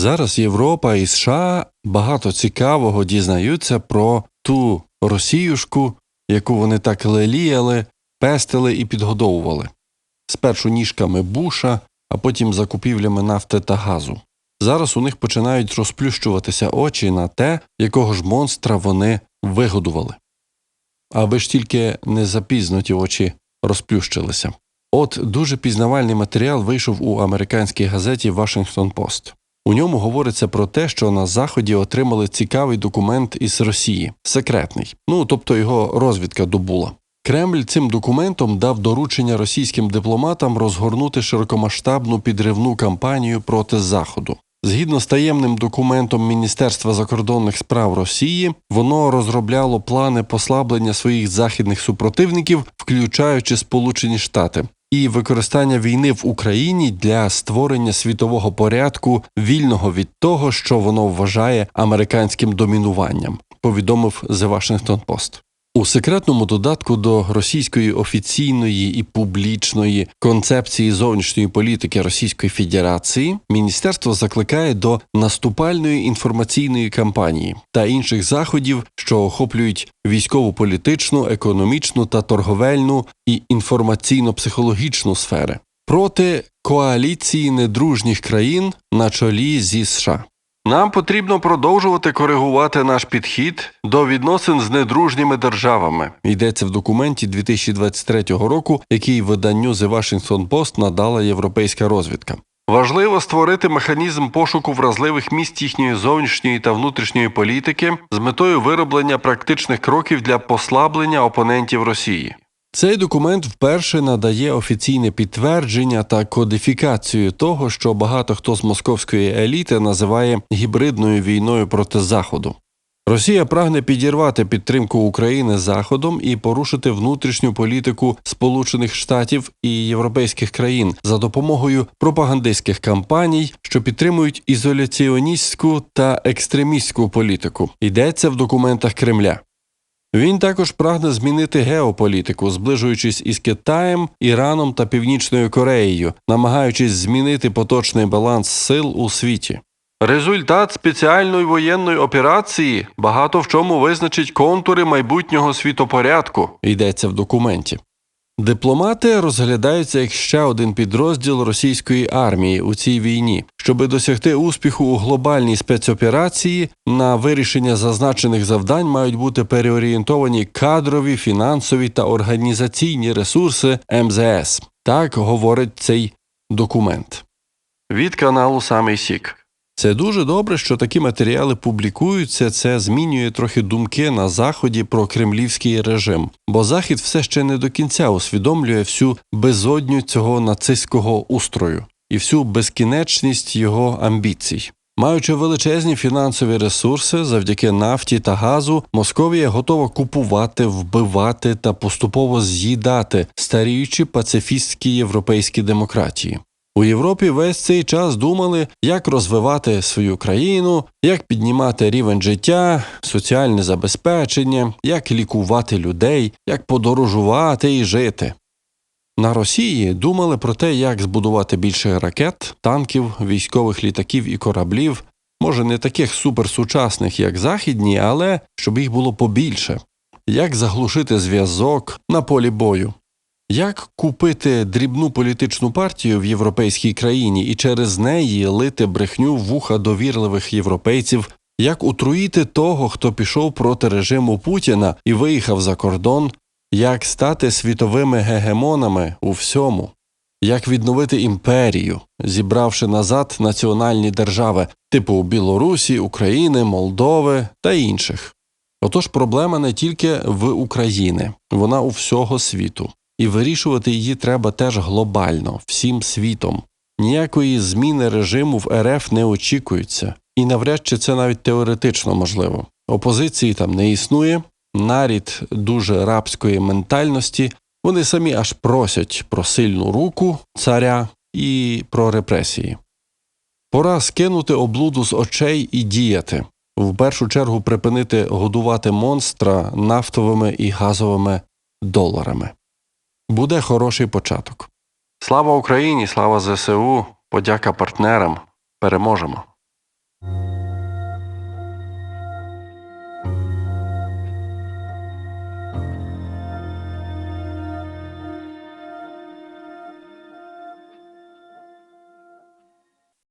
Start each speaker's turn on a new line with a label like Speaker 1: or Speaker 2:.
Speaker 1: Зараз Європа і США багато цікавого дізнаються про ту Росіюшку, яку вони так леліяли, пестили і підгодовували. Спершу ніжками буша, а потім закупівлями нафти та газу. Зараз у них починають розплющуватися очі на те, якого ж монстра вони вигодували. Аби ж тільки не запізно ті очі розплющилися. От дуже пізнавальний матеріал вийшов у американській газеті Washington Post. У ньому говориться про те, що на заході отримали цікавий документ із Росії, секретний. Ну тобто його розвідка добула. Кремль цим документом дав доручення російським дипломатам розгорнути широкомасштабну підривну кампанію проти Заходу. Згідно з таємним документом Міністерства закордонних справ Росії, воно розробляло плани послаблення своїх західних супротивників, включаючи Сполучені Штати, і використання війни в Україні для створення світового порядку, вільного від того, що воно вважає американським домінуванням, повідомив The Washington Post. У секретному додатку до російської офіційної і публічної концепції зовнішньої політики Російської Федерації міністерство закликає до наступальної інформаційної кампанії та інших заходів, що охоплюють військову, політичну, економічну та торговельну і інформаційно-психологічну сфери проти коаліції недружніх країн на чолі зі США. Нам потрібно продовжувати коригувати наш підхід до відносин з недружніми державами. Йдеться в документі 2023 року, який виданню The Washington Post надала європейська розвідка. Важливо створити механізм пошуку вразливих місць їхньої зовнішньої та внутрішньої політики з метою вироблення практичних кроків для послаблення опонентів Росії. Цей документ вперше надає офіційне підтвердження та кодифікацію того, що багато хто з московської еліти називає гібридною війною проти Заходу. Росія прагне підірвати підтримку України Заходом і порушити внутрішню політику Сполучених Штатів і європейських країн за допомогою пропагандистських кампаній, що підтримують ізоляціоністську та екстремістську політику. Йдеться в документах Кремля. Він також прагне змінити геополітику, зближуючись із Китаєм, Іраном та Північною Кореєю, намагаючись змінити поточний баланс сил у світі. Результат спеціальної воєнної операції багато в чому визначить контури майбутнього світопорядку, йдеться в документі. Дипломати розглядаються як ще один підрозділ російської армії у цій війні, щоби досягти успіху у глобальній спецоперації. На вирішення зазначених завдань мають бути переорієнтовані кадрові, фінансові та організаційні ресурси МЗС. Так говорить цей документ. Від каналу Самий Сік. Це дуже добре, що такі матеріали публікуються. Це змінює трохи думки на заході про кремлівський режим, бо захід все ще не до кінця усвідомлює всю безодню цього нацистського устрою і всю безкінечність його амбіцій. Маючи величезні фінансові ресурси завдяки нафті та газу, Московія готова купувати, вбивати та поступово з'їдати старіючі пацифістські європейські демократії. У Європі весь цей час думали, як розвивати свою країну, як піднімати рівень життя, соціальне забезпечення, як лікувати людей, як подорожувати і жити. На Росії думали про те, як збудувати більше ракет, танків, військових літаків і кораблів, може не таких суперсучасних, як західні, але щоб їх було побільше, як заглушити зв'язок на полі бою. Як купити дрібну політичну партію в європейській країні і через неї лити брехню вуха довірливих європейців, як утруїти того, хто пішов проти режиму Путіна і виїхав за кордон, як стати світовими гегемонами у всьому, як відновити імперію, зібравши назад національні держави, типу Білорусі, України, Молдови та інших. Отож проблема не тільки в Україні, вона у всього світу і вирішувати її треба теж глобально, всім світом. Ніякої зміни режиму в РФ не очікується, і навряд чи це навіть теоретично можливо. Опозиції там не існує, нарід дуже рабської ментальності. Вони самі аж просять про сильну руку царя і про репресії. Пора скинути облуду з очей і діяти, в першу чергу припинити годувати монстра нафтовими і газовими доларами. Буде хороший початок. Слава Україні, слава ЗСУ, подяка партнерам. Переможемо.